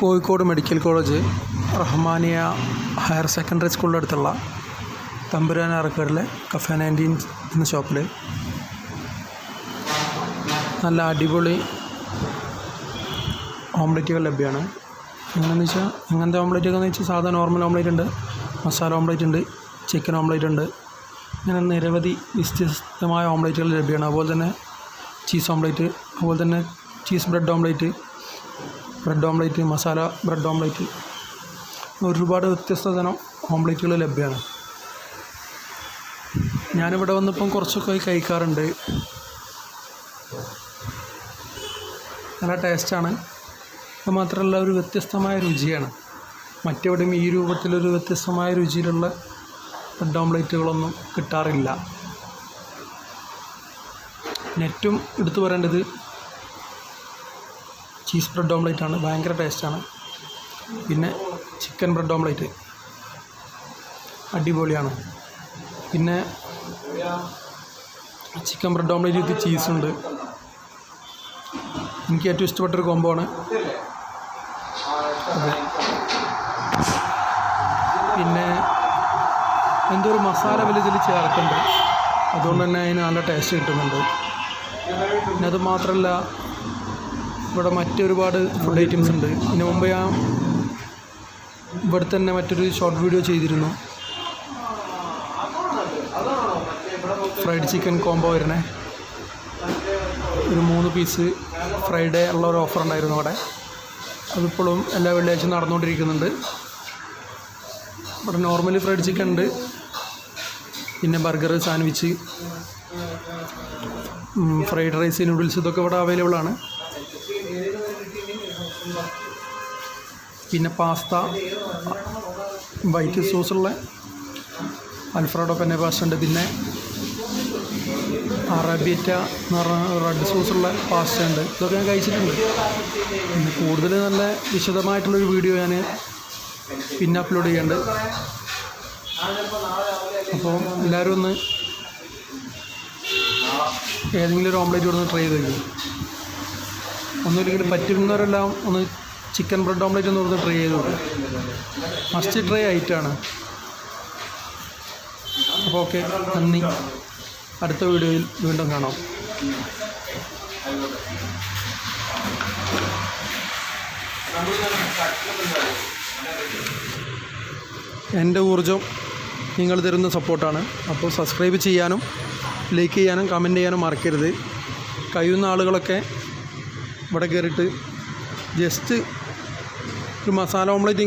Kozhikode medical college Rahmania higher secondary സ്കൂളിന്റെ അടുത്തുള്ള തമ്പുരാൻ ആർക്കേഡിലെ cafe nineteen എന്ന ഷോപ്പിൽ നല്ല അടിപൊളി ഓംലെറ്റുകൾ ലഭ്യമാണ്. എങ്ങനെയെന്ന് വെച്ചാൽ എങ്ങനത്തെ ഓംലെറ്റൊക്കെ എന്ന് വെച്ചാൽ സാധാ നോർമൽ ഓംലെറ്റ് ഉണ്ട് മസാല ഓംലെറ്റ് ഉണ്ട് ചിക്കൻ ഓംലെറ്റ് ഉണ്ട്. ഇങ്ങനെ നിരവധി വ്യത്യസ്തമായ ഓംലെറ്റുകൾ ലഭ്യമാണ്. അതുപോലെ തന്നെ ചീസ് ഓംലെറ്റ് അതുപോലെ തന്നെ cheese bread omelette bread omelette masala bread omelette. ഒരുപാട് വ്യത്യസ്ത തരം ഓംലേറ്റുകൾ ലഭ്യമാണ്. ഞാനിവിടെ വന്നിപ്പം കുറച്ചൊക്കെ കഴിക്കാറുണ്ട്. നല്ല ടേസ്റ്റാണ്. അത് മാത്രമല്ല ഒരു വ്യത്യസ്തമായ രുചിയാണ്. മറ്റെവിടെയും ഈ രൂപത്തിലൊരു വ്യത്യസ്തമായ രുചിയിലുള്ള ബ്രെഡ് ഓംലേറ്റുകളൊന്നും കിട്ടാറില്ല. നെറ്റും എടുത്തു പറയേണ്ടത് ചീസ് ബ്രെഡ് ഓംലേറ്റ് ആണ്. ഭയങ്കര ടേസ്റ്റാണ് പിന്നെ ചിക്കൻ ബ്രെഡ് ഓംലേറ്റ്. അടിപൊളിയാണ്. പിന്നെ ചിക്കൻ ബ്രെഡ് ഓംലേറ്റ് വിത്ത് ചീസുണ്ട് എനിക്ക് ഏറ്റവും ഇഷ്ടപ്പെട്ടൊരു കോംബോ ആണ്. പിന്നെ എന്തോ ഒരു മസാല വലിയ ഇതിൽ ചേർക്കുന്നുണ്ട്. അതുകൊണ്ട് തന്നെ അതിന് നല്ല ടേസ്റ്റ് കിട്ടുന്നുണ്ട്. പിന്നെ അത് മാത്രമല്ല ഇവിടെ മറ്റൊരുപാട് ഫുഡ് ഐറ്റംസ് ഉണ്ട്. ഇതിന് മുമ്പ് ഞാൻ ഇവിടെ തന്നെ മറ്റൊരു ഷോർട്ട് വീഡിയോ ചെയ്തിരുന്നു. ഫ്രൈഡ് ചിക്കൻ കോംബോ വരണേ ഒരു മൂന്ന് പീസ് ഫ്രൈഡേ ഉള്ള ഒരു ഓഫർ ഉണ്ടായിരുന്നു അവിടെ. അതിപ്പോഴും എല്ലാ വെള്ളിയാഴ്ചയും നടന്നുകൊണ്ടിരിക്കുന്നുണ്ട്. ഇവിടെ നോർമലി ഫ്രൈഡ് ചിക്കൻ ഉണ്ട്. പിന്നെ burger sandwich fried rice noodles ഇതൊക്കെ ഇവിടെ അവൈലബിൾ ആണ്. പിന്നെ പാസ്ത വൈറ്റ് സോസുള്ള അൽഫ്രാഡോ പെന്നെ പാസ്ത ഉണ്ട് പിന്നെ അറബിറ്റ എന്ന് പറഞ്ഞ റെഡ് സോസുള്ള പാസ്ത ഉണ്ട് ഇതൊക്കെ ഞാൻ കഴിച്ചിട്ടുണ്ട്. പിന്നെ കൂടുതൽ നല്ല വിശദമായിട്ടുള്ളൊരു വീഡിയോ ഞാൻ പിന്നെ അപ്ലോഡ് ചെയ്യുന്നുണ്ട് അപ്പോൾ എല്ലാവരും ഒന്ന് ഏതെങ്കിലും ഒരു ഓംലേറ്റ് കൊടുത്ത് ട്രൈ ചെയ്ത് നോക്കും. ഒന്നുമില്ലെങ്കിൽ പറ്റുന്നവരെല്ലാം ഒന്ന് ചിക്കൻ ബ്രെഡ് ഓംലേറ്റ് ഒന്ന് കൊടുത്ത് ട്രൈ ചെയ്തു മസ്റ്റ് ട്രൈ ആയിട്ടാണ്. അപ്പോൾ ഓക്കെ നന്ദി. അടുത്ത വീഡിയോയിൽ വീണ്ടും കാണാം. എന്റെ ഊർജം നിങ്ങൾ തരുന്ന സപ്പോർട്ടാണ്. അപ്പോൾ സബ്സ്ക്രൈബ് ചെയ്യാനും ലൈക്ക് ചെയ്യാനും കമന്റ് ചെയ്യാനും മറക്കരുത്. കഴിയുന്ന ആളുകളൊക്കെ ഇവിടെ കയറിയിട്ട് ജസ്റ്റ് ഒരു മസാല ഓംലേറ്റ്